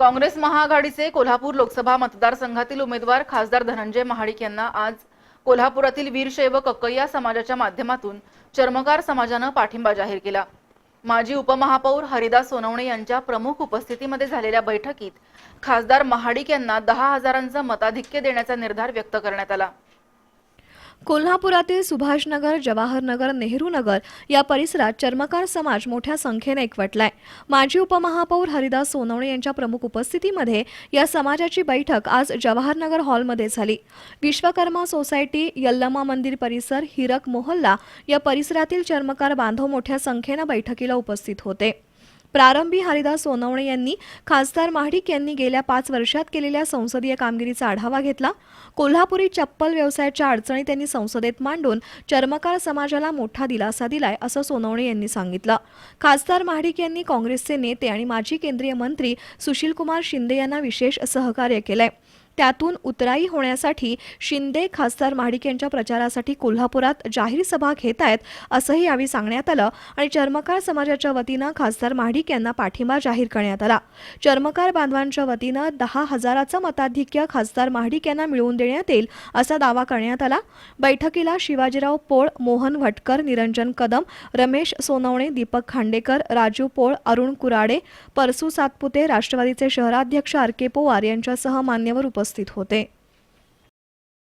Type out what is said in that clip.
काँग्रेस महाआघाडीचे कोल्हापूर लोकसभा मतदारसंघातील उमेदवार खासदार धनंजय महाडिक यांना आज कोल्हापुरातील वीरशैव कक्कय्या समाजाच्या माध्यमातून चर्मकार समाजानं पाठिंबा जाहीर केला. माजी उपमहापौर हरिदास सोनवणे यांच्या प्रमुख उपस्थितीमध्ये झालेल्या बैठकीत खासदार महाडिक यांना दहा हजारांचं मताधिक्य देण्याचा निर्धार व्यक्त करण्यात आला. कोल्हापुरातील सुभाषनगर जवाहरनगर नेहरूनगर या परिसरात चर्मकार समाज मोठ्या संख्येने एकवटलाय. माजी उपमहापौर हरिदास सोनवणे यांच्या प्रमुख उपस्थितीमध्ये या समाजाची बैठक आज जवाहरनगर हॉलमध्ये झाली. विश्वकर्मा सोसायटी यल्लमा मंदिर परिसर हिरक मोहल्ला या परिसरातील चर्मकार बांधव मोठ्या संख्येनं बैठकीला उपस्थित होते. प्रारंभी हरिदास सोनवणे यांनी खासदार महाडिक यांनी गेल्या पाच वर्षात केलेल्या संसदीय कामगिरीचा आढावा घेतला. कोल्हापुरी चप्पल व्यवसायाच्या अडचणी त्यांनी संसदेत मांडून चर्मकार समाजाला मोठा दिलासा दिलाय असं सोनवणे यांनी सांगितलं. खासदार महाडिक यांनी काँग्रेसचे नेते आणि माजी केंद्रीय मंत्री सुशीलकुमार शिंदे यांना विशेष सहकार्य केलंय. त्यातून उतराई होण्यासाठी शिंदे खासदार महाडिक यांच्या प्रचारासाठी कोल्हापुरात जाहीर सभा घेत आहेत असंही यावेळी सांगण्यात आलं आणि चर्मकार समाजाच्या वतीनं खासदार महाडिक यांना पाठिंबा जाहीर करण्यात आला. चर्मकार बांधवांच्या वतीनं दहा हजाराचं मताधिक्य खासदार महाडिक यांना मिळवून देण्यात येईल असा दावा करण्यात आला. बैठकीला शिवाजीराव पोळ मोहन भटकर निरंजन कदम रमेश सोनवणे दीपक खांडेकर राजू पोळ अरुण कुराडे परसू सातपुते राष्ट्रवादीचे शहराध्यक्ष आर के पवार यांच्यासह मान्यवर उपस्थित होते.